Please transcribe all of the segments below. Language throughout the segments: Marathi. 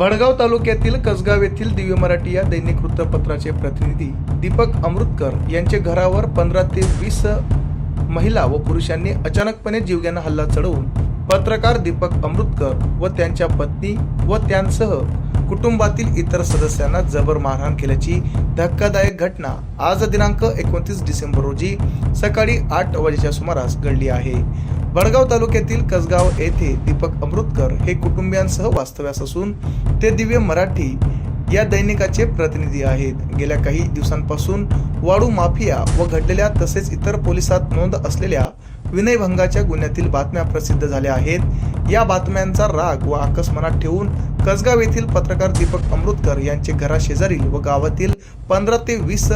भडगाव तालुक्यातील कसगाव येथील दिव्य मराठी या दैनिक वृत्तपत्राचे प्रतिनिधी दीपक अमृतकर यांचे घरावर पंधरा ते वीस महिला व पुरुषांनी अचानकपणे जीवघेणा हल्ला चढवून पत्रकार दीपक अमृतकर व त्यांच्या पत्नी व त्यांसह कुटुंबातील इतर सदस्यांना जबर मारहाण केल्याची धक्कादायक घटना आज दिनांक एकोणतीस डिसेंबर रोजी सकाळी आठ वाजेच्या सुमारास घडली आहे. वडगाव तालुक्यातील कसगाव येथे दीपक अमृतकर हे कुटुंबियांसह वास्तव्यास असून ते दिव्य मराठी या दैनिकाचे प्रतिनिधी आहेत. गेल्या काही दिवसांपासून वाळू माफिया व घडलेल्या तसेच इतर पोलिसात नोंद असलेल्या विनयभंगाच्या गुन्ह्यातील बातम्या प्रसिद्ध झाल्या आहेत. या बातम्यांचा राग व आकस मनात ठेवून कसगाव येथील पत्रकार दीपक अमृतकर यांचे घराशेजारील व गावातील पंधरा ते वीस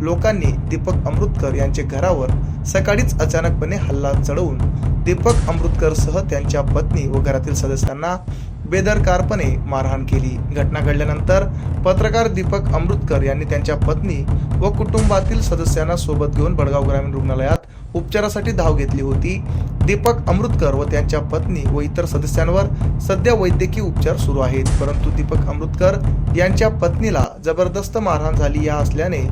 लोकांनी दीपक अमृतकर यांचे घरावर सकाळीच अचानकपणे हल्ला चढवून दीपक अमृतकरसह त्यांच्या पत्नी व घरातील सदस्यांना बेदरकारपणे मारहाण केली. घटना घडल्यानंतर पत्रकार दीपक अमृतकर यांनी त्यांच्या पत्नी व कुटुंबातील सदस्यांना सोबत घेऊन बडगाव ग्रामीण रुग्णालयात उपचारासाठी धाव घेतली होती. दीपक अमृतकर व त्यांच्या पत्नी व इतर सदस्यांवर सध्या वैद्यकीय उपचार सुरू आहेत. परंतु दीपक अमृतकर यांच्या पत्नीला जबरदस्त मारहाण झाली या असल्याने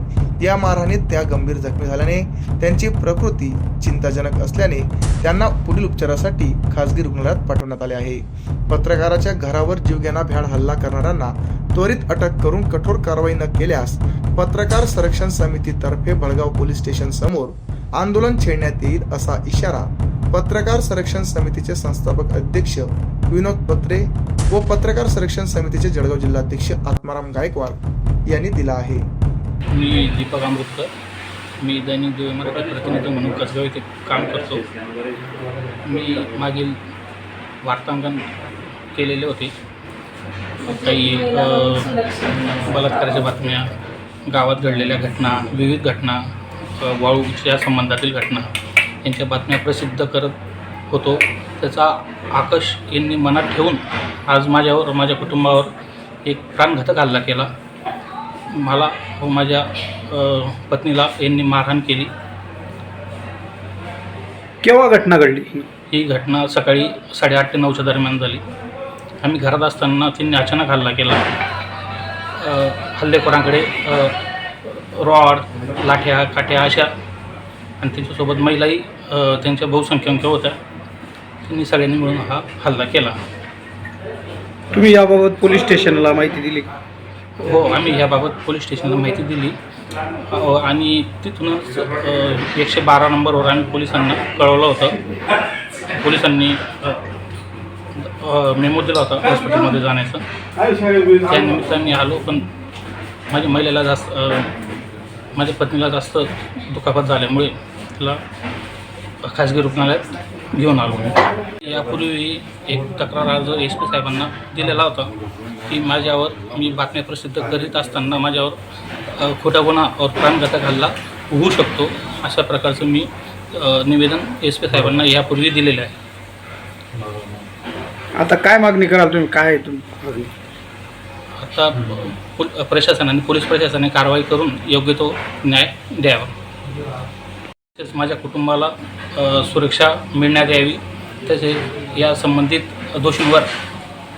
या मारहाणीत त्या गंभीर जखमी झाल्याने त्यांची प्रकृती चिंताजनक असल्याने त्यांना पुढील उपचारासाठी खासगी रुग्णालयात पाठवण्यात आले आहे. पत्रकाराच्या घरावर जीवघेणा भ्याड हल्ला करणाऱ्यांना त्वरित अटक करून कठोर कारवाई न केल्यास पत्रकार संरक्षण समितीतर्फे भडगाव पोलीस स्टेशन समोर आंदोलन छेडण्यात येईल असा इशारा पत्रकार संरक्षण समितीचे संस्थापक अध्यक्ष विनोद पत्रे व पत्रकार संरक्षण समितीचे जळगाव जिल्हाध्यक्ष आत्माराम गायकवाड यांनी दिला आहे. मी दीपक अमृतकर मी दैनिक दिव्य मराठी प्रतिनिधी म्हणून कसगाव येथे काम करतो. मी मागील वार्तांकन केलेले होते. काही बलात्काराच्या बातम्या गावात घडलेल्या घटना विविध घटना वाळूच्या संबंधातील घटना. यांच्या बातम्या प्रसिद्ध करत होतो. त्याचा आकश यांनी मनात ठेवून आज माझ्यावर माझ्या कुटुंबावर एक प्राणघातक हल्ला केला. मला व माझ्या पत्नीला यांनी मारहाण केली. केव्हा घटना घडली? ही घटना सकाळी साडेआठ ते नऊच्या दरम्यान झाली. आम्ही घरात असताना त्यांनी अचानक हल्ला केला. हल्लेखोरांकडे रॉड लाठ्या काठ्या अशा आणि त्यांच्यासोबत महिलाही त्यांच्या बहुसंख्यांक होत्या. त्यांनी सगळ्यांनी मिळून हा हल्ला केला. तुम्ही याबाबत पोलीस स्टेशनला माहिती दिली का? हो आम्ही याबाबत पोलीस स्टेशनला माहिती दिली. अ, आणि तिथूनच अ, एकशे बारा नंबरवर आम्ही पोलिसांना कळवलं होतं. पोलिसांनी अ, अ, मेमो दिला होता हॉस्पिटलमध्ये जाण्याचं. त्या निमित्ताने आलो पण माझ्या महिलेला जास्त माझ्या पत्नीला जास्त दुखापत झाल्यामुळे तिला खाजगी रुग्णालयात घेऊन आलो मी. यापूर्वी एक तक्रार अर्ज एस पी साहेबांना दिलेला होता की माझ्यावर मी बातम्या प्रसिद्ध करीत असताना माझ्यावर खोटा गुन्हा और प्राणघातक हल्ला होऊ शकतो अशा प्रकारचं मी निवेदन एस पी साहेबांना यापूर्वी दिलेलं आहे. आता काय मागणी कराल तुम्ही? काय तुम्ही आता पुल- प्रशासनाने पोलीस प्रशासनाने कारवाई करून योग्य तो न्याय द्यावा. तसेच माझ्या कुटुंबाला सुरक्षा मिळण्यात यावी. तसेच या संबंधित दोषींवर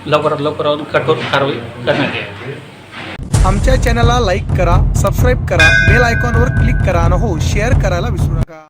लवकरात लवकर कठोर कारवाई करण्यात यावी. आमच्या चॅनलला लाईक करा सबस्क्राईब करा बेल आयकॉनवर क्लिक करा आणि हो शेअर करायला विसरू नका.